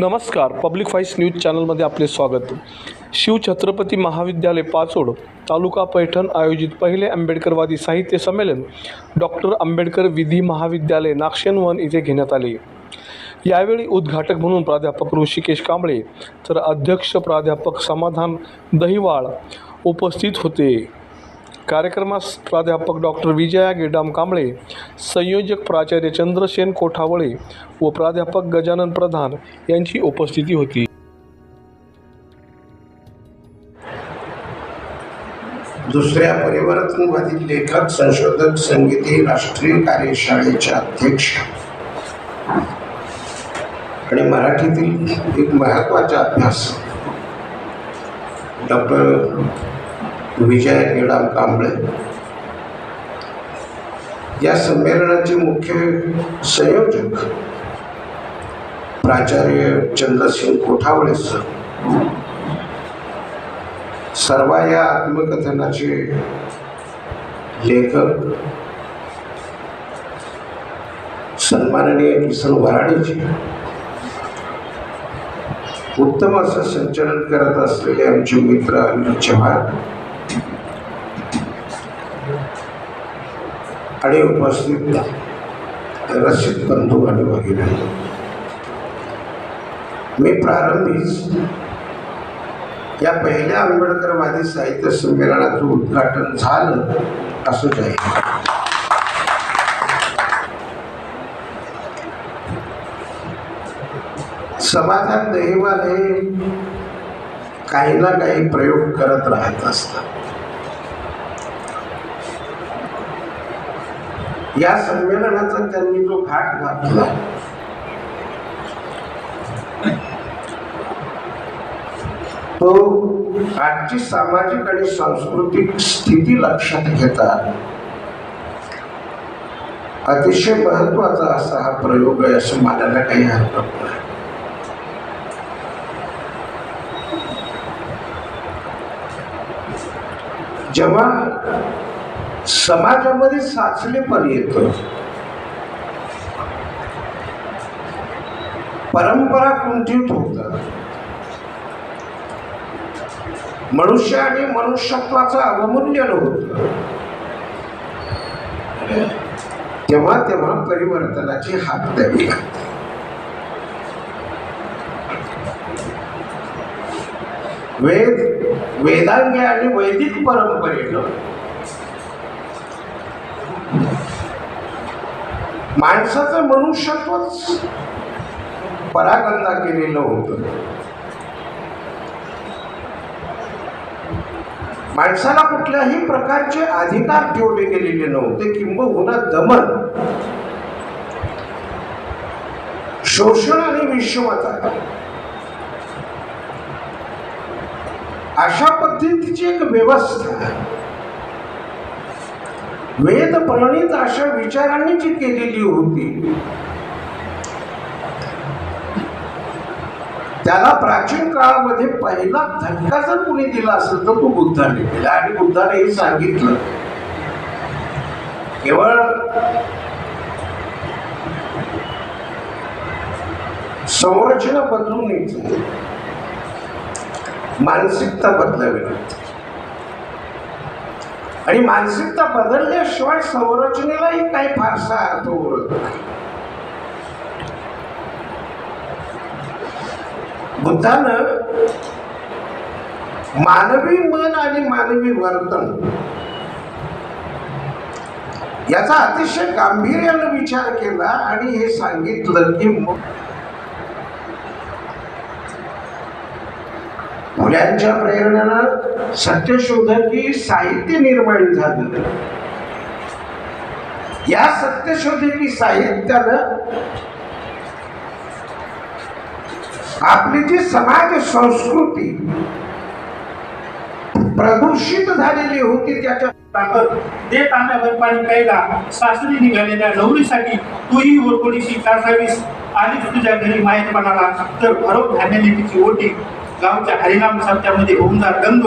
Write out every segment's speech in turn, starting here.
नमस्कार public voice news चॅनलमध्ये आपले स्वागत. शिवछत्रपती महाविद्यालय पाचोड तालुका पैठण आयोजित पहिले आंबेडकरवादी साहित्य संमेलन डॉक्टर आंबेडकर विधी महाविद्यालय नागशेनवन इथे घेण्यात आले. यावेळी उद्घाटक म्हणून प्राध्यापक ऋषिकेश कांबळे तर अध्यक्ष प्राध्यापक समाधान दहिवाळ उपस्थित होते. कार्यक्रमास प्राध्यापक डॉक्टर विजया गेडाम कांबळे संयोजक प्राचार्य चंद्रसेन कोठावळे व प्राध्यापक गजानन प्रधान यांची उपस्थिती होती. दुसऱ्या परिवर्तनवादी लेखक संशोधक संगीती राष्ट्रीय कार्यशाळेच्या अध्यक्ष आणि मराठीतील एक महत्त्वाचा अभ्यास डॉक्टर विजय निळाम कांबळे. या संमेलनाचे मुख्य संयोजक प्राचार्य चंद्रसिंग कोठावळे सर. सर्व या आत्मकथनाचे लेखक सन्माननीय किसन वराडेजी उत्तम असं संचलन करत असलेले आमचे मित्र अनिल चव्हाण आणि उपस्थित रसिक बंधू आणि भगिनी मी प्रारंभीच या पहिल्या आंबेडकरवादी साहित्य संमेलनाचं उद्घाटन झालं असं आहे समाजात दहिवाल हे काही ना काही प्रयोग करत राहत असतात. या संमेलनाचा त्यांनी जो घाट घातला तो आजची सामाजिक आणि सांस्कृतिक स्थिती लक्षात घेता अतिशय महत्त्वाचा असा हा प्रयोग आहे असं मानायला काही हरकत नाही. जेव्हा समाजामध्ये साचलेपण येत. परंपरा कुंठित होतात. मनुष्य आणि मनुष्यत्वाचं अवमूल्यन होत तेव्हा तेव्हा परिवर्तनाची हात द्यावी लागते. वेद वेदांगे आणि वैदिक परंपरेनं माणसाचं मनुष्यत्वच परागंदा केलेलं होतं. माणसाला कुठल्याही प्रकारचे अधिकार ठेवले गेलेले नव्हते किंबहुना दमन. शोषण आणि विषमता अशा पद्धतीची एक व्यवस्था. वेद प्रणित अशा विचारांनी जी केलेली होती त्याला प्राचीन काळामध्ये पहिला धक्का जर कुणी दिला असेल तर तो बुद्धाने दिला. आणि बुद्धाने हे सांगितलं केवळ संरचना बदलून येते मानसिकता बदलावी लागते. आणि मानसिकता बदलल्याशिवाय संरचनेलाही काही फारसा अर्थ उरत नाही. बुद्धानं मानवी मन आणि मानवी वर्तन याचा अतिशय गांभीर्यानं विचार केला आणि हे सांगितलं की मग मुलांच्या प्रेरणेनं सत्यशोधकी साहित्य निर्माण झालं. या सत्यशोधकी साहित्यानं आपली जी समाज संस्कृती प्रदूषित झालेली होती त्याच्या ताकद दे पाणी प्यायला सासरी निघालेल्या नवरीसाठी तूही ओरकोडीशी कासावीस आलीच तुझ्या घरी माहितपणाला तर भरव धान्याने तिची ओटी. गावच्या हरिनाम साप्त्यामध्ये होऊन जा गंग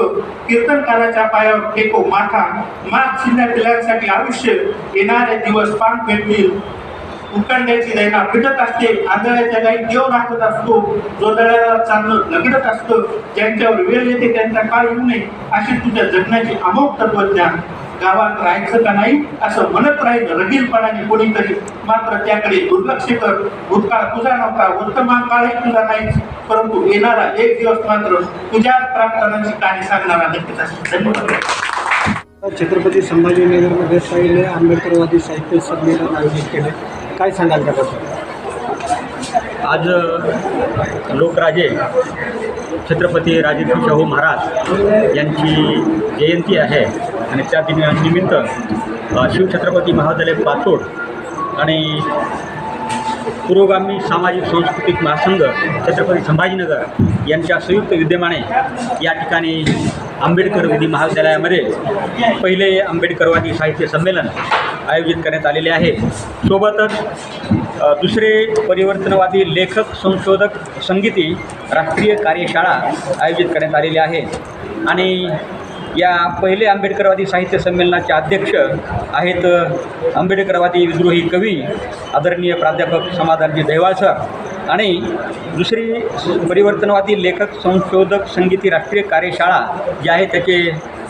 कीर्तनकाराच्या पायावर फेको माथा मात शिल्लक पिल्लांसाठी आयुष्य येणारे दिवस पान पेटतील. उकंड्याची दैना फिटत असते आंधळ्याच्या गाई देव राखत असतो जोदळ्याला चांगलं लगडत असतं ज्यांच्यावर वेळ येते त्यांचा काळ येऊ नये अशी तुझ्या जगण्याची अमोघ तत्वज्ञान. गावात राहायचं का नाही असं म्हणत राहील रगीलपणाने कोणीतरी. मात्र त्याकडे दुर्लक्ष कर. भूतकाळ तुझा नव्हता वर्तमान काळही तुझा नाही. परंतु येणारा एक दिवस मात्र तुझ्या प्रार्थनांची कहाणी सांगणारा नक्कीच असेल धन्यवाद छत्रपती संभाजीनगरमध्ये पहिले आंबेडकरवादी साहित्य संमेलन आयोजित केले. काय सांगाल त्याबद्दल? आज लोकराजे छत्रपती राजर्षी शाहू महाराज यांची जयंती आहे. आणि त्या दिना निमित्त शिवछत्रपती महाविद्यालय पाचोड आणि पुरोगामी सामाजिक सांस्कृतिक महासंघ छत्रपती संभाजीनगर यांच्या संयुक्त विद्यमाने या ठिकाणी आंबेडकर विधी महाविद्यालयामध्ये पहिले आंबेडकरवादी साहित्य संमेलन आयोजित करण्यात आलेले आहे. सोबतच दुसरे परिवर्तनवादी लेखक संशोधक संगीती राष्ट्रीय कार्यशाळा आयोजित करण्यात आलेली आहे. आणि या पहिले आंबेडकरवादी साहित्य संमेलनाचे अध्यक्ष आहेत आंबेडकरवादी विद्रोही कवी आदरणीय प्राध्यापक समाधानजी दहिवाळ सर. आणि दुसरी परिवर्तनवादी लेखक संशोधक संगीती राष्ट्रीय कार्यशाळा जी आहे त्याचे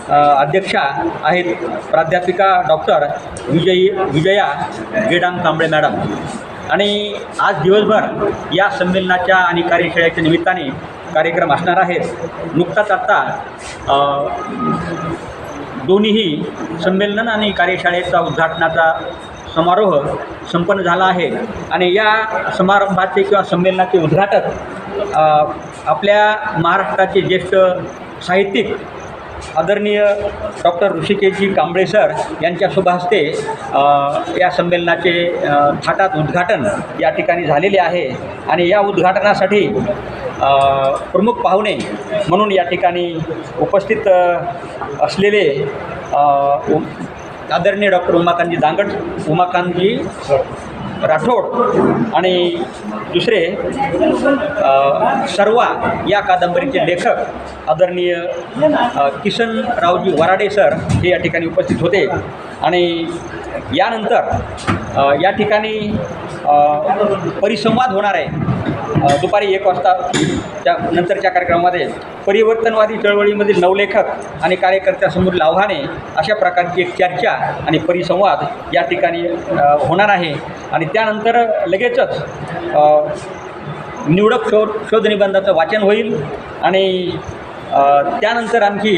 अध्यक्षा आहेत प्राध्यापिका डॉक्टर विजयी विजया गेडांग कांबळे मॅडम. आणि आज दिवसभर या संमेलनाच्या आणि कार्यशाळेच्या निमित्ताने कार्यक्रम असणार आहेत. नुकताच आत्ता दोन्हीही संमेलन आणि कार्यशाळेचा उद्घाटनाचा समारोह संपन्न झाला आहे. आणि या समारंभाचे किंवा संमेलनाचे उद्घाटक आपल्या महाराष्ट्राचे ज्येष्ठ साहित्यिक आदरणीय डॉक्टर ऋषिकेशजी कांबळे सर यांच्या शुभ हस्ते या संमेलनाचे थाटात उद्घाटन या ठिकाणी झालेले आहे. आणि या उद्घाटनासाठी प्रमुख पाहुणे म्हणून या ठिकाणी उपस्थित असलेले आदरणीय डॉक्टर उमाकांतजी दांगट उमाकांतजी राठोड आणि दुसरे सर्वा या कादंबरीचे लेखक आदरणीय किशनरावजी वराडे सर हे या ठिकाणी उपस्थित होते. आणि यानंतर या ठिकाणी परिसंवाद होणार आहे. दुपारी एक वाजता त्या नंतरच्या कार्यक्रमामध्ये परिवर्तनवादी चळवळीमधील नवलेखक आणि कार्यकर्त्यासमोरील आव्हाने अशा प्रकारची एक चर्चा आणि परिसंवाद या ठिकाणी होणार आहे. आणि त्यानंतर लगेचच निवडक शोध शोधनिबंधाचं वाचन होईल. आणि त्यानंतर आणखी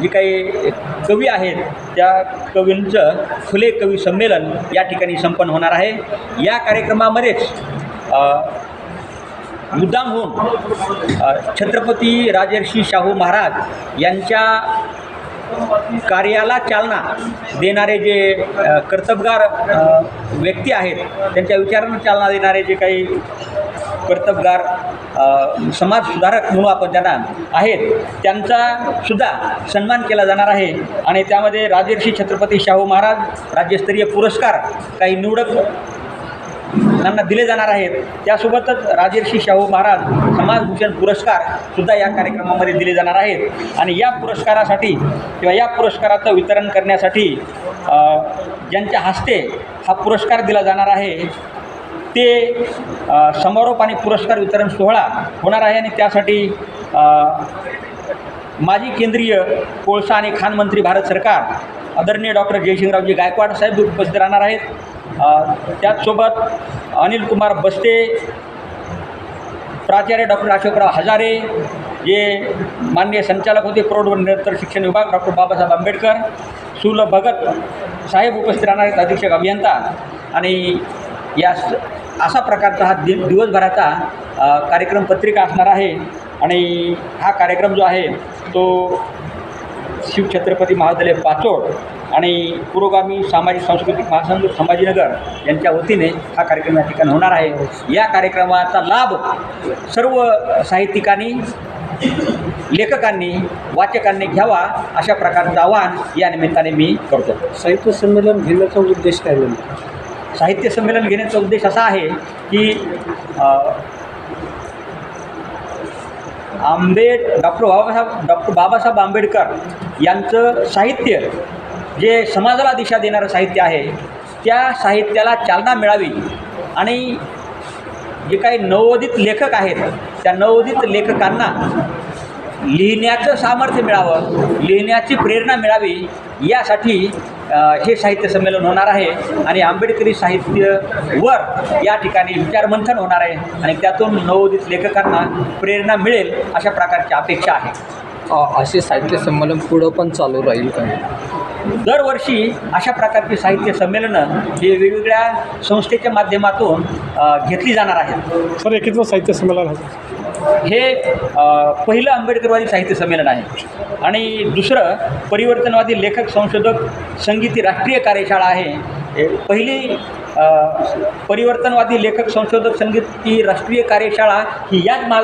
जी काही कवी आहेत त्या कवींचं खुले कवी संमेलन या ठिकाणी संपन्न होणार आहे. या कार्यक्रमामध्येच मुद्दाम होऊन छत्रपती राजर्षी शाहू महाराज यांच्या कार्याला चालना देणारे जे कर्तबगार व्यक्ती आहेत त्यांच्या विचारांना चालना देणारे जे काही कर्तबगार समाज सुधारक म्हणून आपण त्यांना आहेत त्यांचा सुद्धा सन्मान केला जाणार आहे. आणि त्यामध्ये राजर्षी छत्रपती शाहू महाराज राज्यस्तरीय पुरस्कार काही निवडक त्यांना दिले जाणार आहेत. त्यासोबतच राजर्षी शाहू महाराज समाजभूषण पुरस्कार सुद्धा या कार्यक्रमामध्ये दिले जाणार आहेत. आणि या पुरस्कारासाठी किंवा या पुरस्काराचं वितरण करण्यासाठी ज्यांच्या हस्ते हा पुरस्कार दिला जाणार आहे ते समारोप आणि पुरस्कार वितरण सोहळा होणार आहे आणि त्यासाठी माजी केंद्रीय कोळसा आणि खान मंत्री भारत सरकार आदरणीय डॉक्टर जयसिंगरावजी गायकवाड साहेब उपस्थित राहणार आहेत. त्याचसोबत अनिल कुमार बस्ते प्राचार्य डॉक्टर अशोकराव हजारे जे माननीय संचालक होते प्रौढ व निरंतर शिक्षण विभाग डॉक्टर बाबासाहेब आंबेडकर सुल भगत साहेब उपस्थित राहणार आहेत अधीक्षक अभियंता. आणि या असा प्रकारचा हा दि दिवसभराचा कार्यक्रम पत्रिका असणार आहे. आणि हा कार्यक्रम जो आहे तो शिवछत्रपती महाविद्यालय पाचोड आणि पुरोगामी सामाजिक सांस्कृतिक महासंघ संभाजीनगर यांच्या वतीने हा कार्यक्रम या ठिकाणी होणार आहे. या कार्यक्रमाचा लाभ सर्व साहित्यिकांनी लेखकांनी वाचकांनी घ्यावा अशा प्रकारचं आवाहन या निमित्ताने मी करतो. साहित्य संमेलन घेण्याचा उद्देश काय साहित्य संमेलन घेण्याचा उद्देश असा आहे की आंबेड डॉक्टर बाबासाहेब डॉक्टर बाबासाहेब आंबेडकर यांचं साहित्य जे समाजाला दिशा देणारं साहित्य आहे त्या साहित्याला चालना मिळावी. आणि जे काही नवोदित लेखक आहेत त्या नवोदित लेखकांना लिहिण्याचं सामर्थ्य मिळावं लिहिण्याची प्रेरणा मिळावी यासाठी हे साहित्य संमेलन होणार आहे. आणि आंबेडकरी साहित्यवर या ठिकाणी विचारमंथन होणार आहे. आणि त्यातून नवोदित लेखकांना प्रेरणा मिळेल अशा प्रकारची अपेक्षा आहे. असे साहित्य संमेलन पुढं पण चालू राहील का? दरवर्षी अशा प्रकारची साहित्य संमेलनं हे वेगवेगळ्या संस्थेच्या माध्यमातून घेतली जाणार आहेत. सर एकत्र साहित्य संमेलन हे पहिलं आंबेडकरवादी साहित्य संमेलन आहे. आणि दुसरं परिवर्तनवादी लेखक संशोधक संगीती राष्ट्रीय कार्यशाळा आहे. हे पहिली परिवर्तनवादी लेखक संशोधक संगीती राष्ट्रीय कार्यशाळा ही याच मा